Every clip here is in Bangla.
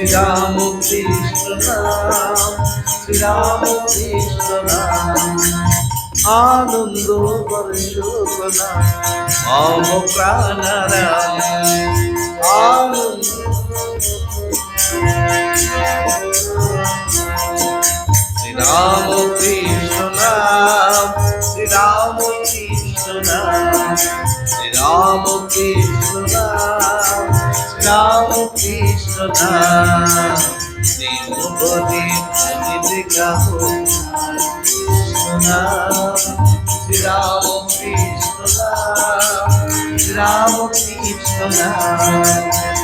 শ্রীরাম কৃষ্ণ নাম শ্রীরাম কৃষ্ণ নাম আনন্দ বর্ষনা অম প্রাণারাম আনন্দ শ্রীরাম কৃষ্ণ নাম শ্রীরাম কৃষ্ণ নাম। শ্রীরাম কৃষ্ণ শ্রীরাম কৃষ্ণ শ্রীরাম কৃষ্ণ শ্রীরাম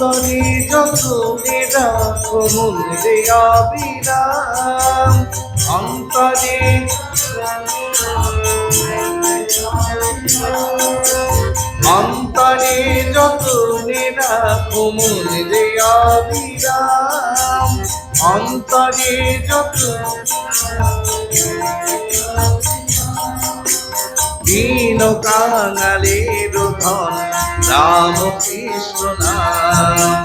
অন্তরে যত রাখো মনে অবিরাম। অন্তরে অন্তরে যত রাখো মনে অবিরাম। অন্তরে যত দীন কাঙালের ধন। রাম কৃষ্ণ নাম।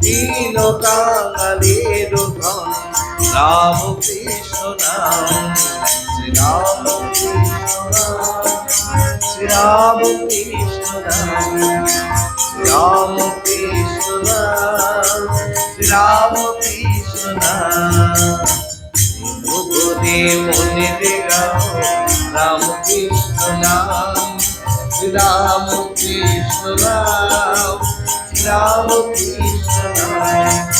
দীন কাঙালের ধন। রাম কৃষ্ণ নাম। শ্রীরাম কৃষ্ণ নাম। শ্রীরাম কৃষ্ণ নাম। কৃষ্ণ নাম। শ্রীরাম কৃষ্ণ নাম। ভগরে মনে রাম রাম কৃষ্ণ নাম রাম কৃষ্ণ নাম রাম কৃষ্ণ নাম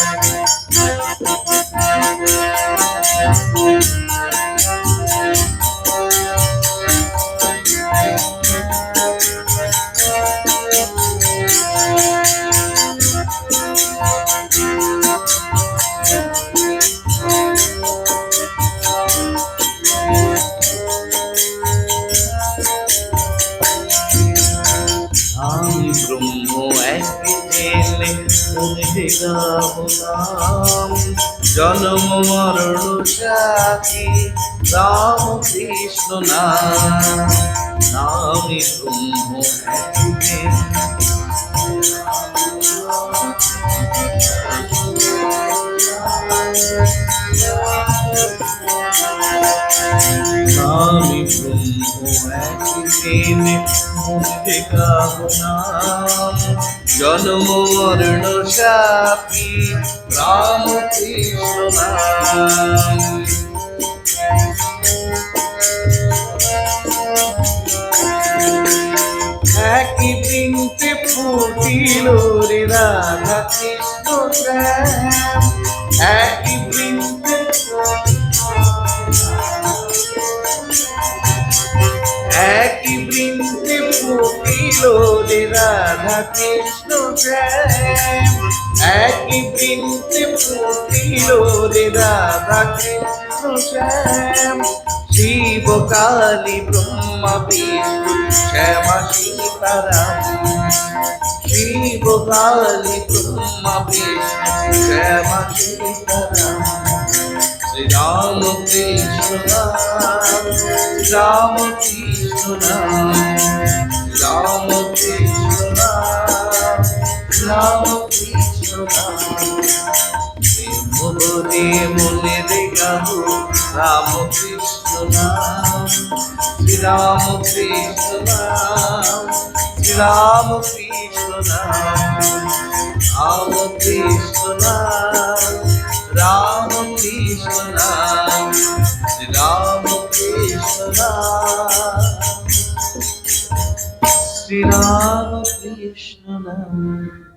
নাম জন্ম মরণ সাথী রাম কৃষ্ণ নাম আমি ব্রহ্ম একদিন মনে কামনাম জন্ম মরণ সাপি রাম একই বৃন্তে ফুটিল রে রাধা কৃষ্ণ একই রাধা কৃষ্ণ প্রেম। একই বৃন্দে ফুটিল রে রাধা কৃষ্ণ প্রেম। শিব কালী ব্রহ্মা, বিষ্ণু, শ্যামা, সীতারাম। শিব কালী ব্রহ্মা, বিষ্ণু, শ্যামা, সীতারাম। শ্রীরাম কৃষ্ণ রাম কৃষ্ণ রাম রাম কৃষ্ণ নাম শ্রীরাম কৃষ্ণ নাম শ্রীরাম কৃষ্ণ নাম রাম কৃষ্ণ নাম রাম কৃষ্ণ নাম শ্রী রাম কৃষ্ণ নাম শ্রী রাম কৃষ্ণ নাম